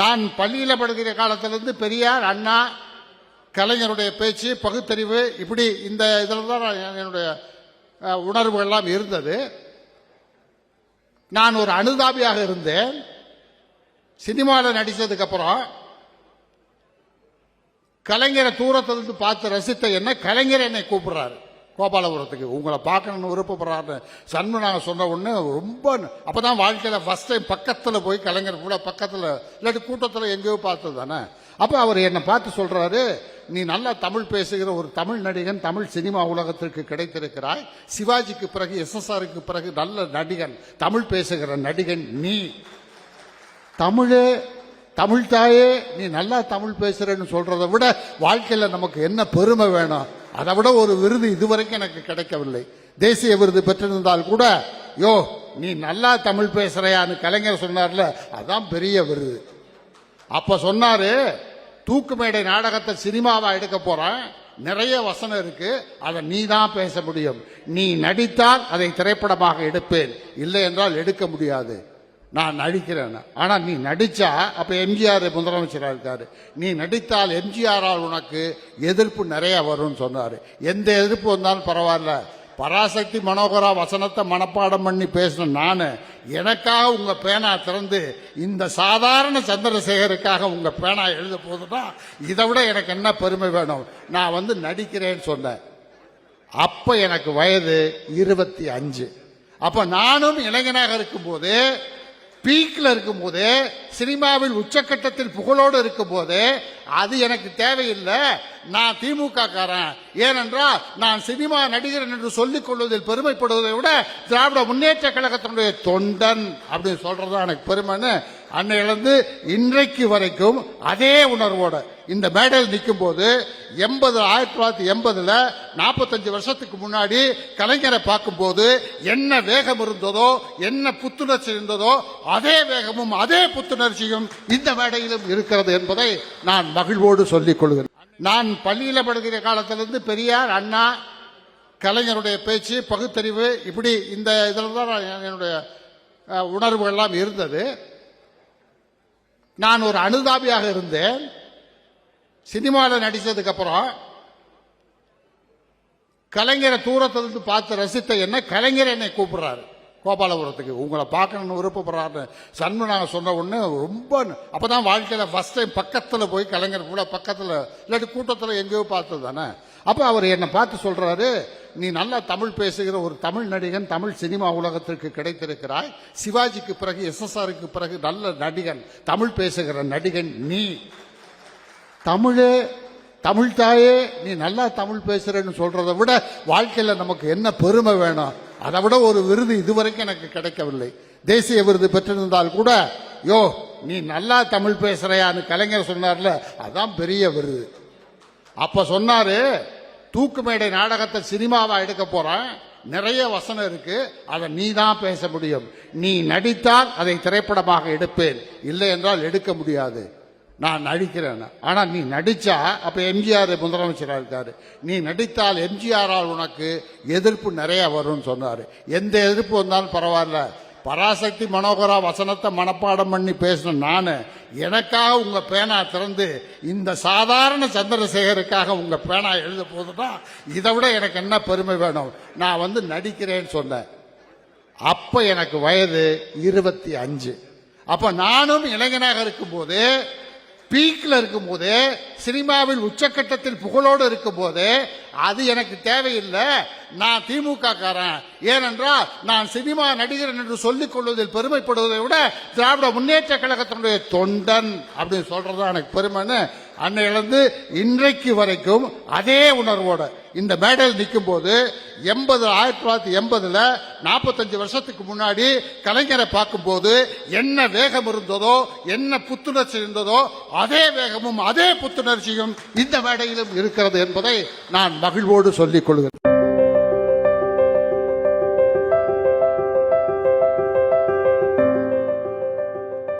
நான் பள்ளியில் படுகிற காலத்திலிருந்து பெரியார் அண்ணா கலைஞருடைய பேச்சு பகுத்தறிவு இப்படி இந்த இதில் தான் என்னுடைய உணர்வுகள்லாம் இருந்தது. நான் ஒரு அனுதாபியாக இருந்தேன். சினிமாவில் நடித்ததுக்கப்புறம் கலைஞரை தூரத்திலிருந்து பார்த்து ரசித்த என்ன கலைஞர் என்னை கூப்பிடுறாரு. கோபாலபுரத்துக்கு. உங்களை பார்க்கணும்னு விருப்பப்படுறாரு. சண்முனாங்க சொன்ன உடனே ரொம்ப அப்பதான் வாழ்க்கையில் ஃபர்ஸ்ட் டைம் பக்கத்தில் போய் கலைஞர் கூட பக்கத்தில் இல்லாட்டி கூட்டத்தில் எங்கேயோ பார்த்தது தானே. அப்போ அவர் என்னை பார்த்து சொல்கிறாரு நீ நல்லா தமிழ் பேசுகிற ஒரு தமிழ் நடிகன் தமிழ் சினிமா உலகத்திற்கு கிடைத்திருக்கிறாய். சிவாஜிக்கு பிறகு எஸ்எஸ்ஆருக்கு பிறகு நல்ல நடிகன் தமிழ் பேசுகிற நடிகன் நீ. தமிழே தமிழ் தாயே நீ நல்லா தமிழ் பேசுறேன்னு சொல்றதை விட வாழ்க்கையில் நமக்கு என்ன பெருமை வேணும்? அதை விட ஒரு விருது இதுவரைக்கும் எனக்கு கிடைக்கவில்லை. தேசிய விருது பெற்றிருந்தால் கூட யோ நீ நல்லா தமிழ் பேசுறையான்னு கலைஞர் சொன்னார்ல அதான் பெரிய விருது. அப்ப சொன்னாரு தூக்கு மேடை நாடகத்தை சினிமாவா எடுக்க போறேன் நிறைய வசனம் இருக்கு அதை நீ தான் பேச முடியும். நீ நடித்தால் அதை திரைப்படமாக எடுப்பேன். இல்லை என்றால் எடுக்க முடியாது. நான் நடிக்கிறேன்னு. ஆனால் நீ நடித்தா அப்போ எம்ஜிஆர் முதலமைச்சராக இருக்கார். நீ நடித்தால் எம்ஜிஆரால் உனக்கு எதிர்ப்பு நிறையா வரும்னு சொன்னார். எந்த எதிர்ப்பு வந்தாலும் பரவாயில்ல. பராசக்தி மனோகரா வசனத்தை மனப்பாடம் பண்ணி பேசின நான் எனக்காக உங்கள் பேனா திறந்து இந்த சாதாரண சந்திரசேகருக்காக உங்கள் பேனா எழுத போதுன்னா இதை விட எனக்கு என்ன பெருமை வேணும்? நான் வந்து நடிக்கிறேன்னு சொன்னேன். அப்போ எனக்கு வயது இருபத்தி அஞ்சு. அப்போ நானும் இளைஞனாக இருக்கும்போது பீக்ல இருக்கும்போது சினிமாவில் உச்சக்கட்டத்தில் புகழோடு இருக்கும்போது அது எனக்கு தேவையில்லை. நான் திமுக காரன் ஏனென்றால் நான் சினிமா நடிகர் என்று சொல்லிக் கொள்வதில் பெருமைப்படுவதை விட திராவிட முன்னேற்ற கழகத்தினுடைய தொண்டன் அப்படின்னு சொல்றதுதான் எனக்கு பெருமைன்னு அன்னையிலிருந்து இன்றைக்கு வரைக்கும் அதே உணர்வோட இந்த மேடையில் நிற்கும் போது எண்பது ஆயிரத்தி தொள்ளாயிரத்தி எண்பதுல நாற்பத்தஞ்சு வருஷத்துக்கு முன்னாடி கலைஞரை பார்க்கும்போது என்ன வேகம் இருந்ததோ என்ன புத்துணர்ச்சி இருந்ததோ அதே வேகமும் அதே புத்துணர்ச்சியும் இந்த மேடையிலும் இருக்கிறது என்பதை நான் மகிழ்வோடு சொல்லிக் கொள்கிறேன். நான் பள்ளியில் படுகிற காலத்திலிருந்து பெரியார் அண்ணா கலைஞருடைய பேச்சு பகுத்தறிவு இப்படி இந்த இதில் தான் நான் என்னுடைய உணர்வுகள்லாம் இருந்தது. நான் ஒரு அனுதாபியாக இருந்தேன். சினிமாவில் நடித்ததுக்கு அப்புறம் கலைஞரை தூரத்திலிருந்து பார்த்து ரசித்த என்ன கலைஞர் என்னை கூப்பிடுறாரு. கோபாலபுரத்துக்கு. உங்களை பார்க்கணும்னு விருப்பப்படுறாரு சண்முனாங்க சொன்ன உடனே ரொம்ப அப்பதான் வாழ்க்கையில் ஃபர்ஸ்ட் டைம் பக்கத்தில் போய் கலைஞர் கூட பக்கத்தில் இல்லாட்டி கூட்டத்தில் எங்கேயோ பார்த்தது தானே. அப்போ அவர் என்னை பார்த்து சொல்றாரு நீ நல்லா தமிழ் பேசுகிற ஒரு தமிழ் நடிகன் தமிழ் சினிமா உலகத்திற்கு கிடைத்திருக்கிறாய். சிவாஜிக்கு பிறகு எஸ்எஸ்ஆருக்கு பிறகு நல்ல நடிகன் தமிழ் பேசுகிற நடிகன் நீ. தமிழே தமிழ் தாயே நீ நல்லா தமிழ் பேசுறேன்னு சொல்றதை விட வாழ்க்கையில் நமக்கு என்ன பெருமை வேணும்? அதை விட ஒரு விருது இதுவரைக்கும் எனக்கு கிடைக்கவில்லை. தேசிய விருது பெற்றிருந்தால் கூட யோ நீ நல்லா தமிழ் பேசுறையான்னு கலைஞர் சொன்னார்ல அதான் பெரிய விருது. அப்ப சொன்னாரு தூக்கு மேடை நாடகத்தை சினிமாவா எடுக்க போறேன் நிறைய வசனம் இருக்கு. அதை நீ தான் பேச முடியும். நீ நடித்தால் அதை திரைப்படமாக எடுப்பேன். இல்லை என்றால் எடுக்க முடியாது. நான் நடிக்கிறேன். ஆனா நீ நடிச்சா அப்ப எம்ஜிஆர் முதலமைச்சராக இருக்காரு. நீ நடித்தால் எம்ஜிஆரால் உனக்கு எதிர்ப்பு நிறைய வரும்னு சொன்னாரு. எந்த எதிர்ப்பு வந்தாலும் பரவாயில்ல. பராசக்தி மனோகரா வசனத்தை மனப்பாடம் பண்ணி பேசின நானு எனக்காக உங்க பேனா திறந்து இந்த சாதாரண சந்திரசேகருக்காக உங்க பேனா எழுத போதுன்னா இதை விட எனக்கு என்ன பெருமை வேணும்? நான் வந்து நடிக்கிறேன்னு சொன்னேன். அப்ப எனக்கு வயது இருபத்தி அஞ்சு. அப்ப நானும் இளைஞனாக இருக்கும்போது பீக்ல இருக்கும்போது சினிமாவில் உச்சக்கட்டத்தில் புகழோடு இருக்கும்போது அது எனக்கு தேவையில்லை. நான் திமுக காரன் ஏனென்றால் நான் சினிமா நடிகர் என்று சொல்லிக் கொள்வதில் பெருமைப்படுவதை விட திராவிட முன்னேற்ற கழகத்தினுடைய தொண்டன் அப்படின்னு சொல்றதுதான் எனக்கு பெருமைன்னு அன்னையிலிருந்து இன்றைக்கு வரைக்கும் அதே உணர்வோட இந்த மேடையில் நிற்கும் போது எண்பது ஆயிரத்தி தொள்ளாயிரத்தி எண்பதுல நாற்பத்தஞ்சு வருஷத்துக்கு முன்னாடி கலைஞரை பார்க்கும்போது என்ன வேகம் இருந்ததோ என்ன புத்துணர்ச்சி இருந்ததோ அதே வேகமும் அதே புத்துணர்ச்சியும் இந்த மேடையிலும் இருக்கிறது என்பதை நான் மகிழ்வோடு சொல்லிக் கொள்கிறேன்.